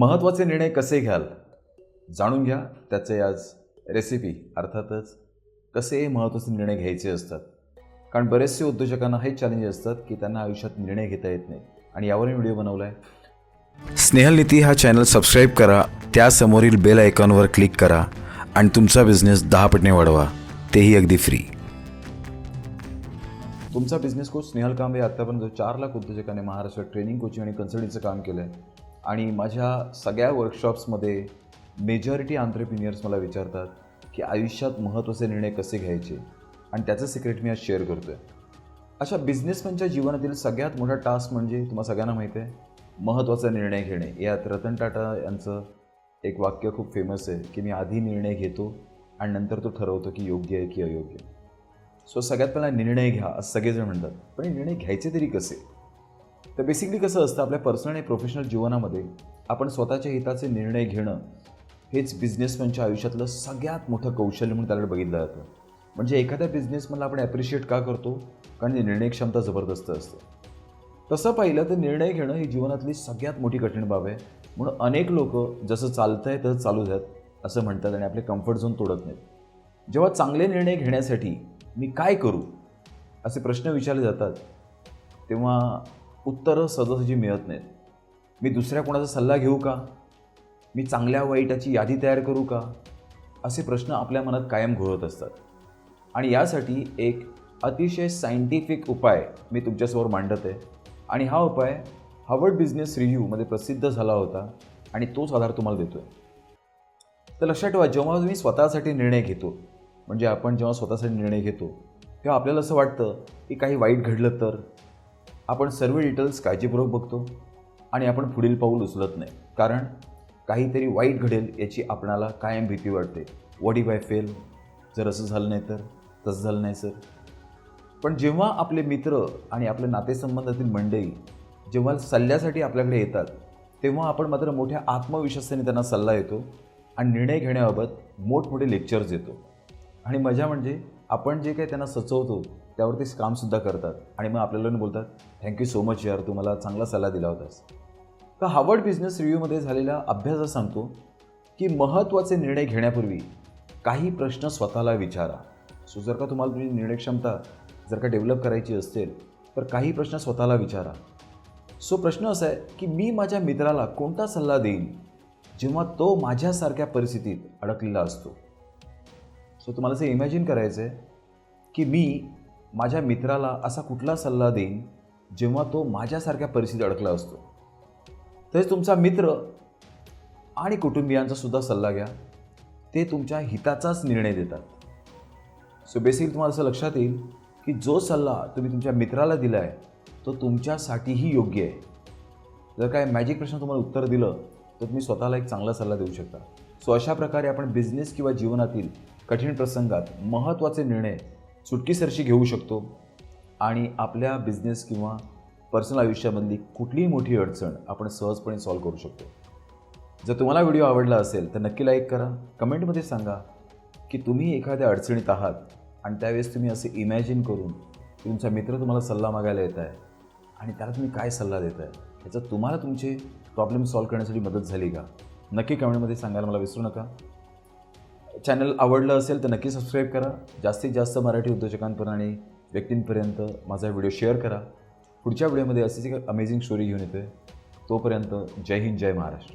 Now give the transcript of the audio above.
महत्त्वाचे निर्णय कसे घ्याल? जाणून घ्या. त्याचे आज रेसिपी अर्थातच कसे महत्त्वाचे निर्णय घ्यायचे असतात. कारण बरेचसे उद्योजकांना हे चॅलेंज असतात की त्यांना आयुष्यात निर्णय घेता येत नाही. आणि यावरही व्हिडिओ बनवला आहे स्नेहलनीती हा चॅनल सबस्क्राईब करा. त्यासमोरील बेल आयकॉनवर क्लिक करा. आणि तुमचा बिझनेस दहा पटने वाढवा. तेही अगदी फ्री तुमचा बिझनेस कोच स्नेहल कांबे आत्तापर्यंत चार लाख उद्योजकांनी महाराष्ट्रात ट्रेनिंग कोचिंग आणि कन्सल्टिंगचं काम केलं आहे आणि माझ्या सगळ्या वर्कशॉप्समध्ये मेजॉरिटी आंतरप्रिन्युअर्स मला विचारतात की आयुष्यात महत्त्वाचे निर्णय कसे घ्यायचे? आणि त्याचं सिक्रेट मी आज शेअर करतो आहे अशा बिझनेसमॅनच्या जीवनातील सगळ्यात मोठा टास्क म्हणजे तुम्हाला सगळ्यांना माहीत आहे महत्त्वाचा निर्णय घेणे. यात रतन टाटा यांचं एक वाक्य खूप फेमस आहे की मी आधी निर्णय घेतो आणि नंतर तो ठरवतो की योग्य आहे की अयोग्य सो सगळ्यात पहिला निर्णय घ्या असं सगळेजण म्हणतात. पण निर्णय घ्यायचे तरी कसे? तर बेसिकली कसं असतं आपल्या पर्सनल आणि प्रोफेशनल जीवनामध्ये आपण स्वतःच्या हिताचे निर्णय घेणं हेच बिझनेसमॅनच्या आयुष्यातलं सगळ्यात मोठं कौशल्य म्हणून त्याला बघितलं जातं. म्हणजे एखाद्या बिझनेसमॅनला आपण ॲप्रिशिएट का करतो? कारण ती निर्णय क्षमता जबरदस्त असते. तसं पाहिलं तर निर्णय घेणं ही जीवनातली सगळ्यात मोठी कठीण बाब आहे. म्हणून अनेक लोक जसं चालतं आहे तसं चालू द्यात असं म्हणतात आणि आपले कम्फर्ट झोन तोडत नाहीत. जेव्हा चांगले निर्णय घेण्यासाठी मी काय करू? असे प्रश्न विचारले जातात. तेव्हा उत्तरं सहजासहजी मिळत नाहीत. मी दुसऱ्या कोणाचा सल्ला घेऊ का? मी चांगल्या वाईटाची यादी तयार करू का? असे प्रश्न आपल्या मनात कायम घोळत असतात. आणि यासाठी एक अतिशय सायंटिफिक उपाय मी तुमच्यासमोर मांडत आहे आणि हा उपाय हार्वर्ड बिझनेस रिव्ह्यूमध्ये प्रसिद्ध झाला होता आणि तोच आधार तुम्हाला देतो आहे तर लक्षात ठेवा जेव्हा तुम्ही स्वतःसाठी निर्णय घेतो म्हणजे आपण जेव्हा स्वतःसाठी निर्णय घेतो तेव्हा आपल्याला असं वाटतं की काही वाईट घडलं तर? आपण सर्व डिटेल्स काळजीपूर्वक बघतो आणि आपण पुढील पाऊल उचलत नाही. कारण काहीतरी वाईट घडेल याची आपणाला कायम भीती वाटते. वॉट इफ आय फेल जर असं झालं नाही तर? तसं झालं नाही सर पण जेव्हा आपले मित्र आणि आपल्या नातेसंबंधातील मंडळी जेव्हा सल्ल्यासाठी आपल्याकडे येतात तेव्हा आपण मात्र मोठ्या आत्मविश्वासाने त्यांना सल्ला येतो आणि निर्णय घेण्याबाबत मोठमोठे लेक्चर्स देतो. आणि मजा म्हणजे आपण जे काही त्यांना सुचवतो त्यावर ते कामसुद्धा करतात. आणि मग आपल्याला बोलतात थँक्यू सो मच यार तू मला चांगला सल्ला दिला होतास. तर हार्वर्ड बिझनेस रिव्ह्यूमध्ये झालेला अभ्यासात सांगतो की महत्त्वाचे निर्णय घेण्यापूर्वी काही प्रश्न स्वतःला विचारा. सो जर का तुम्हाला तुमची निर्णय क्षमता जर का डेव्हलप करायची असेल तर काही प्रश्न स्वतःला विचारा. सो प्रश्न असा आहे की मी माझ्या मित्राला कोणता सल्ला देईन जेव्हा तो माझ्यासारख्या परिस्थितीत अडकलेला असतो? सो तुम्हाला असं इमॅजिन करायचं आहे की मी माझ्या मित्राला असा कुठला सल्ला देईन जेव्हा तो माझ्यासारख्या परिस्थितीत अडकला असतो? तसेच तुमचा मित्र आणि कुटुंबियांचा सुद्धा सल्ला घ्या. ते तुमच्या हिताचाच निर्णय देतात. सो बेसिकली तुम्हाला असं लक्षात येईल की जो सल्ला तुम्ही तुमच्या मित्राला दिला आहे तो तुमच्यासाठीही योग्य आहे. जर काय मॅजिक प्रश्न तुम्हाला उत्तर दिलं तर तुम्ही स्वतःला एक चांगला सल्ला देऊ शकता. सो अशा प्रकारे आपण बिझनेस किंवा जीवनातील कठीण प्रसंगात महत्त्वाचे निर्णय सुटकीसरशी घेऊ शकतो आणि आपल्या बिझनेस किंवा पर्सनल आयुष्यामधली कुठलीही मोठी अडचण आपण सहजपणे सॉल्व्ह करू शकतो. जर तुम्हाला व्हिडिओ आवडला असेल तर नक्की लाईक करा. कमेंटमध्ये सांगा की तुम्ही एखाद्या अडचणीत आहात आणि त्यावेळेस तुम्ही असे इमॅजिन करून तुमचा मित्र तुम्हाला सल्ला मागायला येत आहे आणि त्याला तुम्ही काय सल्ला देत आहे याचा तुम्हाला तुमचे प्रॉब्लेम सॉल्व्ह करण्यासाठी मदत झाली का? नक्की कमेंटमध्ये सांगायला मला विसरू नका. चॅनल आवडलं असेल तर नक्की सबस्क्राईब करा. जास्तीत जास्त मराठी उद्योजकांपर्यंत आणि व्यक्तींपर्यंत माझा व्हिडिओ शेअर करा. पुढच्या व्हिडिओमध्ये अशीच एक अमेझिंग स्टोरी घेऊन येते तोपर्यंत जय हिंद जय महाराष्ट्र.